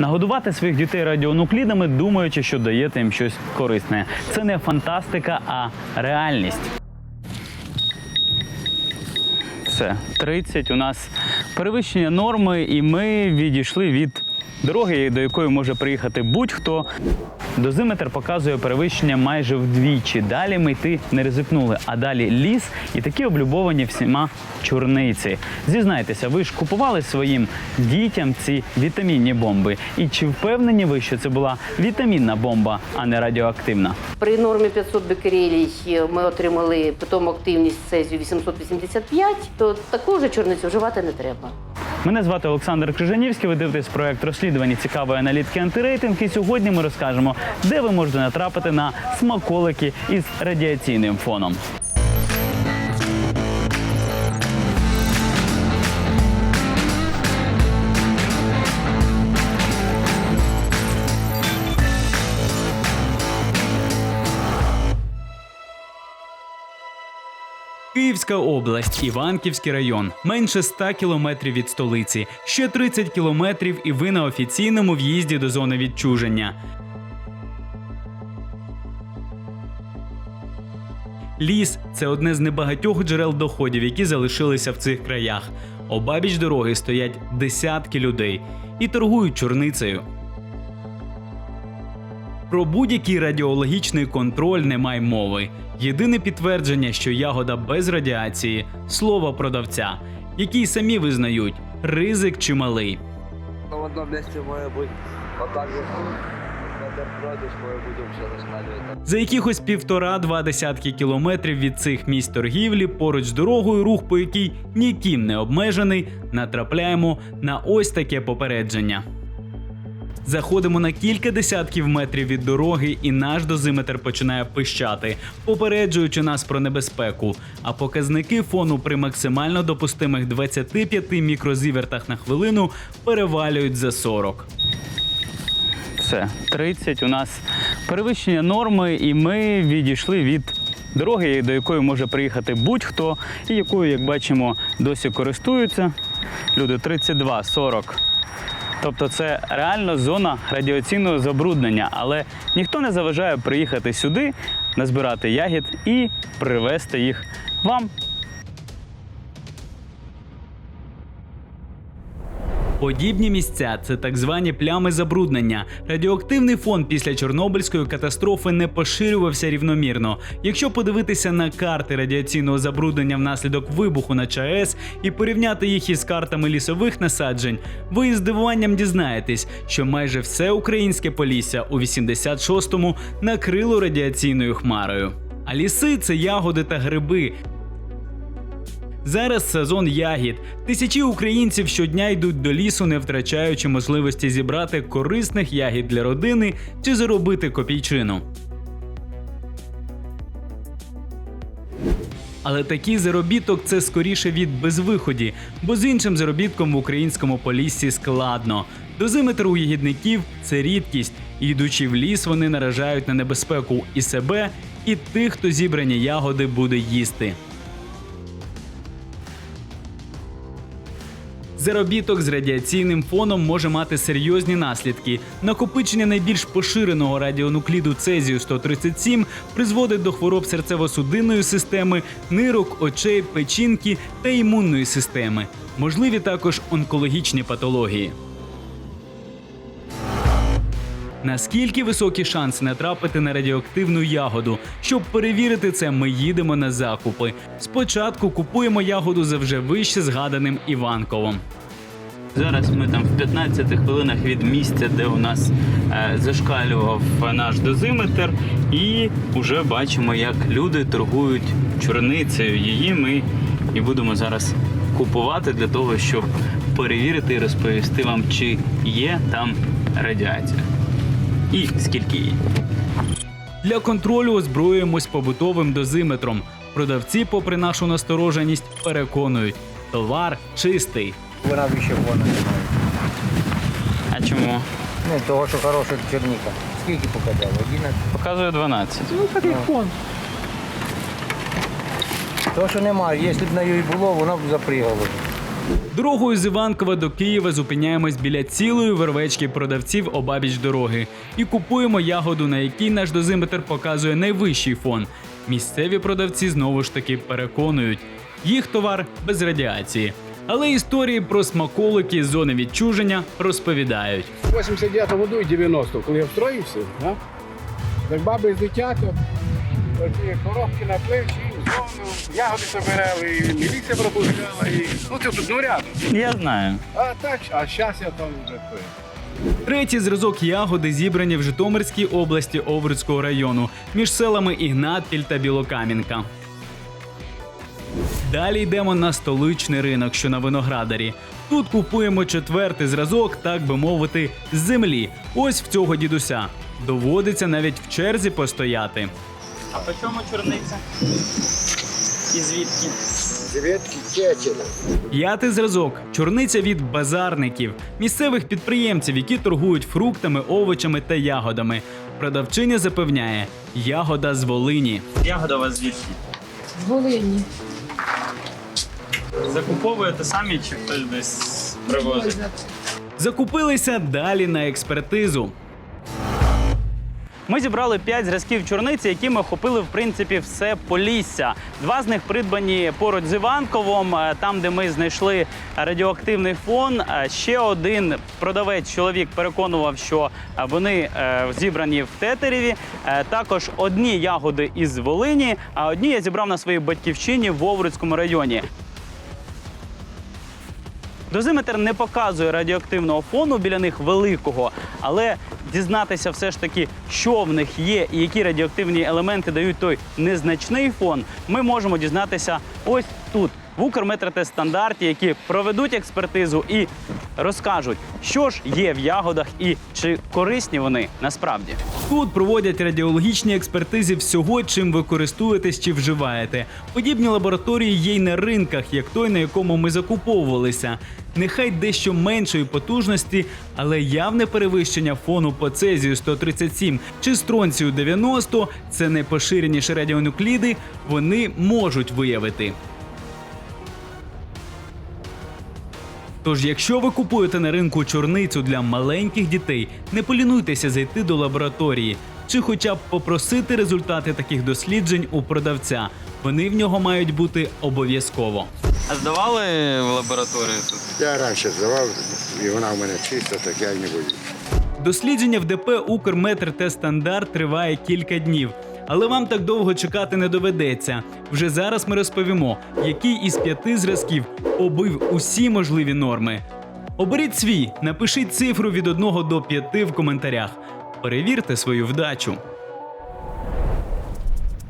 Нагодувати своїх дітей радіонуклідами, думаючи, що даєте їм щось корисне. Це не фантастика, а реальність. Все, 30 у нас перевищення норми, і ми відійшли від дороги, до якої може приїхати будь-хто. Дозиметр показує перевищення майже вдвічі. Далі ми йти не ризикнули. А далі ліс і такі облюбовані всіма чорниці. Зізнайтеся, ви ж купували своїм дітям ці вітамінні бомби. І чи впевнені ви, що це була вітамінна бомба, а не радіоактивна? При нормі 500 бекерелій ми отримали питому активність цезію 885, то таку же чорницю вживати не треба. Мене звати Олександр Крижанівський. Ви дивитесь проект розслідування цікавої аналітики антирейтинг. І сьогодні ми розкажемо, де ви можете натрапити на смаколики із радіаційним фоном. Київська область, Іванківський район, менше 100 кілометрів від столиці, ще 30 кілометрів, і ви на офіційному в'їзді до зони відчуження. Ліс це одне з небагатьох джерел доходів, які залишилися в цих краях. Обабіч дороги стоять десятки людей і торгують чорницею. Про будь-який радіологічний контроль немає мови. Єдине підтвердження, що ягода без радіації слово продавця, який самі визнають, ризик чималий. Ну, надо продаж, может быть вообще рассматривать. За якихось півтора-два десятки кілометрів від цих місць торгівлі, поруч з дорогою, рух по якій ніким не обмежений, натрапляємо на ось таке попередження. Заходимо на кілька десятків метрів від дороги, і наш дозиметр починає пищати, попереджуючи нас про небезпеку. А показники фону при максимально допустимих 25 мікрозівертах на хвилину перевалюють за 40. Все, 30 у нас перевищення норми, і ми відійшли від дороги, до якої може приїхати будь-хто, і якою, як бачимо, досі користуються. Люди 32, 40. Тобто це реально зона радіаційного забруднення, але ніхто не заважає приїхати сюди, назбирати ягід і привезти їх вам. Подібні місця це так звані плями забруднення. Радіоактивний фон після Чорнобильської катастрофи не поширювався рівномірно. Якщо подивитися на карти радіаційного забруднення внаслідок вибуху на ЧАЕС і порівняти їх із картами лісових насаджень, ви із здивуванням дізнаєтесь, що майже все українське полісся у 86-му накрило радіаційною хмарою. А ліси це ягоди та гриби, Зараз сезон ягід. Тисячі українців щодня йдуть до лісу, не втрачаючи можливості зібрати корисних ягід для родини чи заробити копійчину. Але такий заробіток це скоріше від безвиході, бо з іншим заробітком в українському поліссі складно. Дозиметр у ягідників це рідкість, йдучи в ліс, вони наражають на небезпеку і себе, і тих, хто зібрані ягоди буде їсти. Заробіток з радіаційним фоном може мати серйозні наслідки. Накопичення найбільш поширеного радіонукліду цезію 137 призводить до хвороб серцево-судинної системи, нирок, очей, печінки та імунної системи. Можливі також онкологічні патології. Наскільки високі шанси натрапити на радіоактивну ягоду? Щоб перевірити це, ми їдемо на закупи. Спочатку купуємо ягоду за вже вище згаданим Іванковом. Зараз ми там в 15 хвилинах від місця, де у нас е, зашкалював наш дозиметр, і вже бачимо, як люди торгують чорницею. Її ми і будемо зараз купувати для того, щоб перевірити і розповісти вам, чи є там радіація і скільки її. Для контролю озброюємось побутовим дозиметром. Продавці, попри нашу настороженість, переконують, товар чистий. Вона більше вона немає. А чому? Ну, того, що хороша черніка. Скільки показав? 11? Показує 12. Ну, такий фон. Того, що немає. Якщо б на її було, воно б запригало. Дорогою з Іванкова до Києва зупиняємось біля цілої вервечки продавців обабіч дороги і купуємо ягоду, на якій наш дозиметр показує найвищий фон. Місцеві продавці знову ж таки переконують, їх товар без радіації. Але історії про смаколики з зони відчуження розповідають. 89 году і 90 коли я встроївся, так баби з дитяток, коробки на плечі, зону, ягоди собирали, і міліція пропускала, і... ну це тут ну рядом. Я знаю. А так, а зараз я там вже той. Третій зразок ягоди зібрані в Житомирській області Овруцького району між селами Ігнатпіль та Білокам'янка. Далі йдемо на столичний ринок, що на виноградарі. Тут купуємо четвертий зразок, так би мовити, з землі. Ось в цього дідуся. Доводиться навіть в черзі постояти. А по чому чорниця? І звідки? Дев'ятки кетчера. П'ятий зразок чорниця від базарників, місцевих підприємців, які торгують фруктами, овочами та ягодами. Продавчиня запевняє, ягода з Волині. Ягода у вас звідки? З Волині. Закуповуєте самі чи хтось десь привозить? Закупилися далі на експертизу. Ми зібрали 5 зразків чорниці, які ми охопили в принципі все Полісся. Два з них придбані поруч з Іванковом, е, там, де ми знайшли радіоактивний фон. Е, Ще один продавець чоловік переконував, що е, вони зібрані в Тетереві. Також одні ягоди із Волині, а одні я зібрав на своїй батьківщині в Овруцькому районі. Дозиметр не показує радіоактивного фону біля них великого, але дізнатися все ж таки, що в них є і які радіоактивні елементи дають той незначний фон, ми можемо дізнатися ось тут, в Укрметротест стандарті, які проведуть експертизу і розкажуть, що ж є в ягодах і чи корисні вони насправді. Тут проводять радіологічні експертизи всього, чим ви користуєтесь чи вживаєте. Подібні лабораторії є й на ринках, як той, на якому ми закуповувалися. Нехай дещо меншої потужності, але явне перевищення фону по цезію 137 чи стронцію 90 – це найпоширеніші радіонукліди, вони можуть виявити. Тож, якщо ви купуєте на ринку чорницю для маленьких дітей, не полінуйтеся зайти до лабораторії чи хоча б попросити результати таких досліджень у продавця. Вони в нього мають бути обов'язково. А здавали в лабораторію тут? Я раніше здавав, і вона в мене чиста, так я й не боюсь. Дослідження в ДП Укрметр Т стандарт триває кілька днів. Але вам так довго чекати не доведеться. Вже зараз ми розповімо, який із п'яти зразків побив усі можливі норми. Оберіть свій, напишіть цифру від 1 до 5 в коментарях. Перевірте свою вдачу.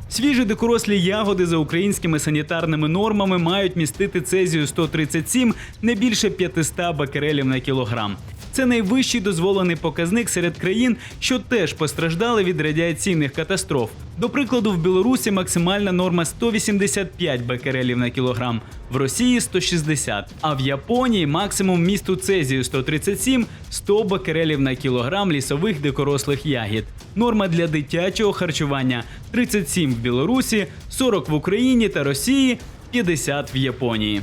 Свіжі дикорослі ягоди за українськими санітарними нормами мають містити цезію 137 не більше 500 бакерелів на кілограм. Це найвищий дозволений показник серед країн, що теж постраждали від радіаційних катастроф. До прикладу, в Білорусі максимальна норма 185 бекерелів на кілограм, в Росії 160, а в Японії максимум місту цезію 137 100 бекерелів на кілограм лісових дикорослих ягід. Норма для дитячого харчування 37 в Білорусі, 40 в Україні та Росії, 50 в Японії.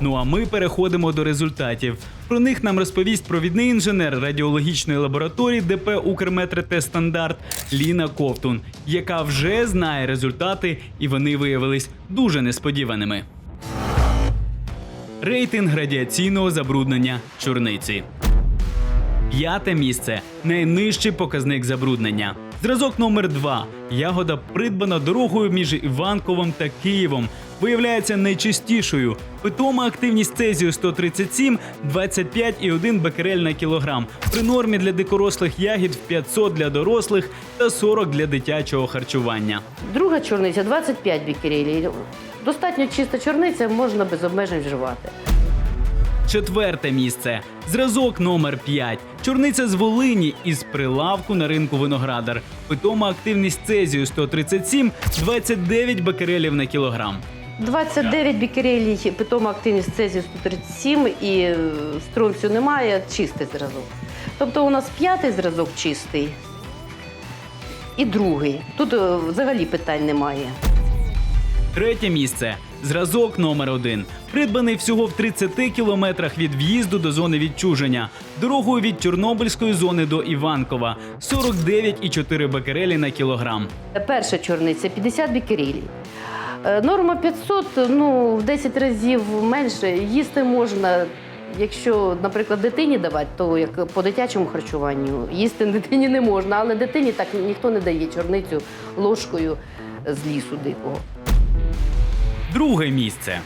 Ну а ми переходимо до результатів. Про них нам розповість провідний інженер радіологічної лабораторії ДП Укрметр Т стандарт Ліна Ковтун, яка вже знає результати, і вони виявились дуже несподіваними. Рейтинг радіаційного забруднення чорниці. П'яте місце найнижчий показник забруднення. Зразок номер 2 Ягода придбана дорогою між Іванковом та Києвом. Виявляється найчастішою. Питома активність цезію 137 25,1 бекерель на кілограм. При нормі для дикорослих ягід в 500 для дорослих та 40 для дитячого харчування. Друга чорниця 25 бікерелій. Достатньо чиста чорниця, можна без обмежень вживати. Четверте місце. Зразок номер 5. Чорниця з Волині із прилавку на ринку виноградар. Питома активність цезію 137 29 бекерелів на кілограм. 29 бікерелій, питома активність цезію 137 і е, стронцію немає, чистий зразок. Тобто у нас п'ятий зразок чистий і другий. Тут е, взагалі питань немає. Третє місце. Зразок номер 1 придбаний всього в 30 кілометрах від в'їзду до зони відчуження, дорогою від Чорнобильської зони до Іванкова 49,4 бекерелі на кілограм. Перша чорниця 50 бікерілій. Е, Норма 500, ну, в 10 разів менше. Їсти можна, якщо, наприклад, дитині давати, то як по дитячому харчуванню їсти дитині не можна, але дитині так ніхто не дає чорницю ложкою з лісу дикого. Друге місце.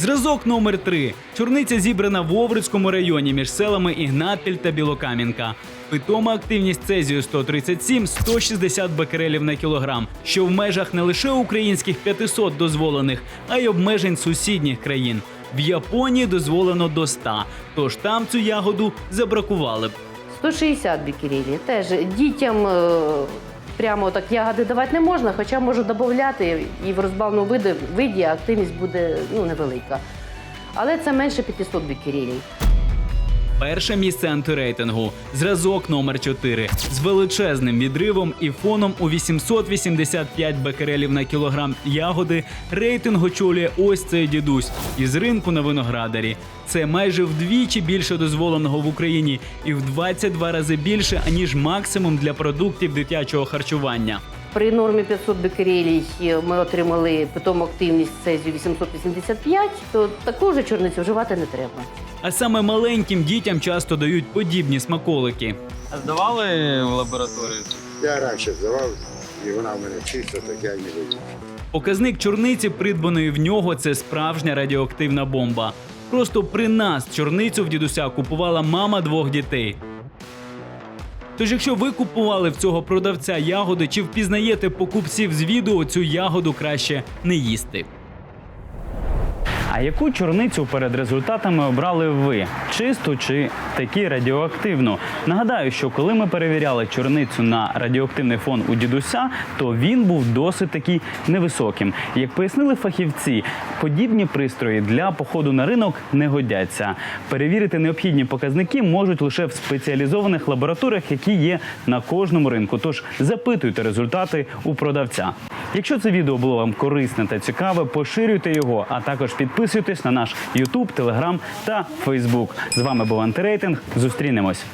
Зразок номер 3 Чорниця зібрана в Овруцькому районі між селами Ігнатпіль та Білокам'янка. Питома активність цезію 137 160 бекерелів на кілограм, що в межах не лише українських 500 дозволених, а й обмежень сусідніх країн. В Японії дозволено до 100, тож там цю ягоду забракували б. 160 бікерілі. Теж дітям е, прямо так ягоди давати не можна, хоча можу додати і в розбавному виді, виді активність буде ну, невелика. Але це менше 500 бікерілій. Перше місце антирейтингу зразок номер 4 з величезним відривом і фоном у 885 бекерелів на кілограм ягоди. Рейтинг очолює ось цей дідусь із ринку на виноградарі. Це майже вдвічі більше дозволеного в Україні і в 22 рази більше аніж максимум для продуктів дитячого харчування. При нормі 500 бекерелій ми отримали питому активність цезію 885, то таку вже чорницю вживати не треба. А саме маленьким дітям часто дають подібні смаколики. А здавали в лабораторію? Я раніше здавав, і вона в мене чиста, так я не вийду. Показник чорниці, придбаної в нього, це справжня радіоактивна бомба. Просто при нас чорницю в дідуся купувала мама двох дітей. Тож, якщо ви купували в цього продавця ягоди чи впізнаєте покупців з відео, цю ягоду краще не їсти. А яку чорницю перед результатами обрали ви? Чисту чи таки радіоактивну? Нагадаю, що коли ми перевіряли чорницю на радіоактивний фон у дідуся, то він був досить таки невисоким. Як пояснили фахівці, подібні пристрої для походу на ринок не годяться. Перевірити необхідні показники можуть лише в спеціалізованих лабораторіях, які є на кожному ринку. Тож запитуйте результати у продавця. Якщо це відео було вам корисне та цікаве, поширюйте його, а також підписуйтесь на наш YouTube, Telegram та Facebook. З вами був антирейтинг. Зустрінемось.